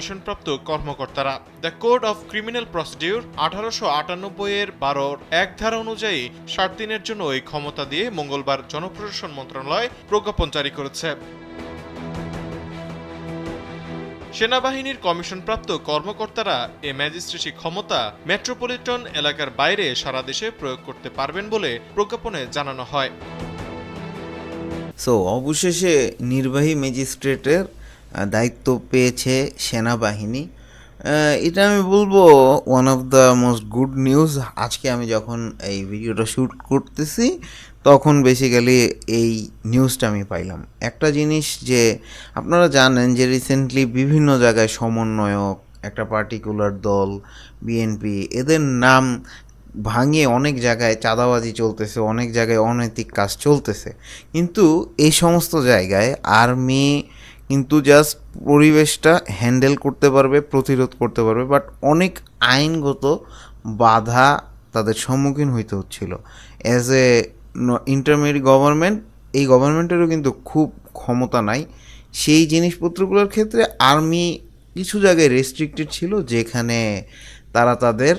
কমিশনপ্রাপ্ত কর্মকর্তারা, the code of criminal procedure আঠারোশো আটানব্বই এর বারোর এক ধারা অনুযায়ী ষাট দিনের জন্য এই ক্ষমতা দিয়ে মঙ্গলবার জনপ্রশাসন মন্ত্রণালয় প্রজ্ঞাপন জারি করেছে। সেনাবাহিনীর কমিশনপ্রাপ্ত কর্মকর্তারা, এ ম্যাজিস্ট্রেসি ক্ষমতা মেট্রোপলিটন এলাকার বাইরে সারা দেশে প্রয়োগ করতে পারবেন বলে প্রজ্ঞাপনে জানানো হয়। সো অবশেষে নির্বাহী ম্যাজিস্ট্রেটের দায়িত্ব পেয়েছে সেনাবাহিনী। এটা আমি বলব one of the most good news আজকে আমি যখন এই ভিডিওটা শ্যুট করতেছি, তখন বেসিক্যালি এই নিউজটা আমি পাইলাম। একটা জিনিস যে, আপনারা জানেন যে রিসেন্টলি বিভিন্ন জায়গায় সমন্বয়ক, একটা পার্টিকুলার দল বিএনপি এদের নাম ভাঙিয়ে অনেক জায়গায় চাঁদাবাজি চলতেছে, অনেক জায়গায় অনৈতিক কাজ চলতেছে। কিন্তু এই সমস্ত জায়গায় আর্মি কিন্তু জাস্ট পরিবেশটা হ্যান্ডেল করতে পারবে, প্রতিরোধ করতে পারবে বাট অনেক আইনগত বাধা তাদের সম্মুখীন হইতে হচ্ছিল। অ্যাজ এ ইন্টারমিডিয়েট গভর্নমেন্ট এই গভর্নমেন্টেরও কিন্তু খুব ক্ষমতা নাই। সেই জিনিসপত্রগুলোর ক্ষেত্রে আর্মি কিছু জায়গায় রেস্ট্রিক্টেড ছিল, যেখানে তারা তাদের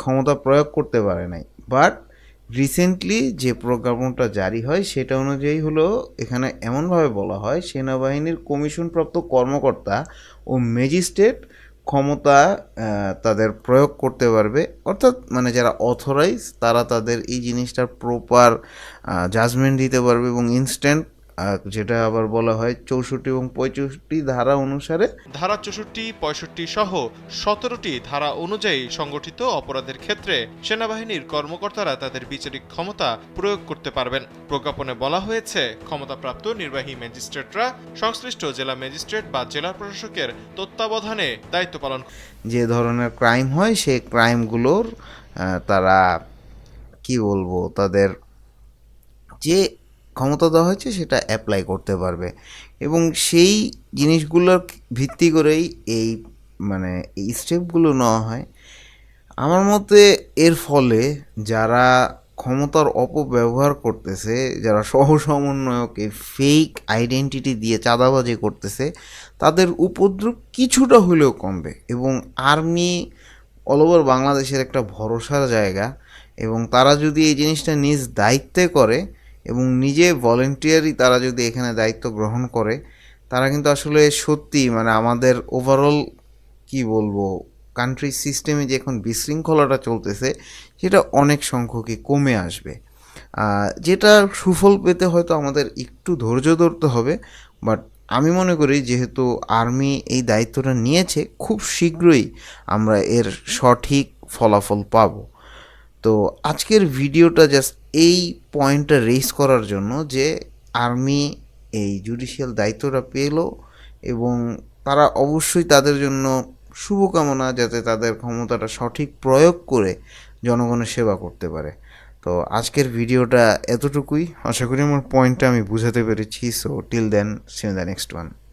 ক্ষমতা প্রয়োগ করতে পারে নাই। বাট রিসেন্টলি যে প্রজ্ঞাপনটা জারি হয়, সেটা অনুযায়ী হলো এখানে এমনভাবে বলা হয়, সেনাবাহিনীর কমিশনপ্রাপ্ত কর্মকর্তা ও ম্যাজিস্ট্রেট ক্ষমতা তাদের প্রয়োগ করতে পারবে। অর্থাৎ মানে যারা অথরাইজ তারা তাদের এই জিনিসটার প্রপার জাজমেন্ট দিতে পারবে এবং ইনস্ট্যান্ট যেটা আবার বলা হয় চৌষট্টি এবং পঁয়ষট্টি ধারা অনুসারে ধারা চৌষট্টি পঁয়ষট্টি সহ সতেরোটি ধারা অনুযায়ী সংগঠিত অপরাধের ক্ষেত্রে সেনাবাহিনীর কর্মকর্তারা তাদের বিচারিক ক্ষমতা প্রয়োগ করতে পারবেন। প্রজ্ঞাপনে বলা হয়েছে ক্ষমতাপ্রাপ্ত নির্বাহী ম্যাজিস্ট্রেটরা সংশ্লিষ্ট জেলা ম্যাজিস্ট্রেট বা জেলা প্রশাসকের তত্ত্বাবধানে দায়িত্ব পালন যে ধরনের ক্রাইম হয় সেই ক্রাইমগুলোর তারা কি বলব তাদের যে ক্ষমতা দেওয়া হয়েছে সেটা অ্যাপ্লাই করতে পারবে। এবং সেই জিনিসগুলোর ভিত্তি করেই এই মানে এই স্টেপগুলো নেওয়া হয়। আমার মতে এর ফলে যারা ক্ষমতার অপব্যবহার করতেছে, যারা সহ সমন্বয়কে ফেক আইডেন্টিটি দিয়ে চাঁদাবাজি করতেছে, তাদের উপদ্রব কিছুটা হলেও কমবে। এবং আর্মি অল ওভার বাংলাদেশের একটা ভরসার জায়গা। এবং তারা যদি এই জিনিসটা নিজ দায়িত্বে করে এবং নিজে ভলেন্টিয়ারই তারা যদি এখানে দায়িত্ব গ্রহণ করে, তারা কিন্তু আসলে সত্যি মানে আমাদের ওভারঅল কি বলব কান্ট্রি সিস্টেমে যে এখন বিশৃঙ্খলাটা চলতেছে, সেটা অনেক সংখ্যকই কমে আসবে। যেটা সুফল পেতে হয়তো আমাদের একটু ধৈর্য ধরতে হবে বাট আমি মনে করি যেহেতু আর্মি এই দায়িত্বটা নিয়েছে, খুব শীঘ্রই আমরা এর সঠিক ফলাফল পাব। তো আজকের ভিডিওটা জাস্ট এই পয়েন্টটা রেস করার জন্য যে আর্মি এই জুডিশিয়াল দায়িত্বটা পেল এবং তারা অবশ্যই তাদের জন্য শুভকামনা যাতে তাদের ক্ষমতাটা সঠিক প্রয়োগ করে জনগণের সেবা করতে পারে। তো আজকের ভিডিওটা এতটুকুই। আশা করি আমার পয়েন্টটা আমি বুঝাতে পেরেছি। So till then see the next one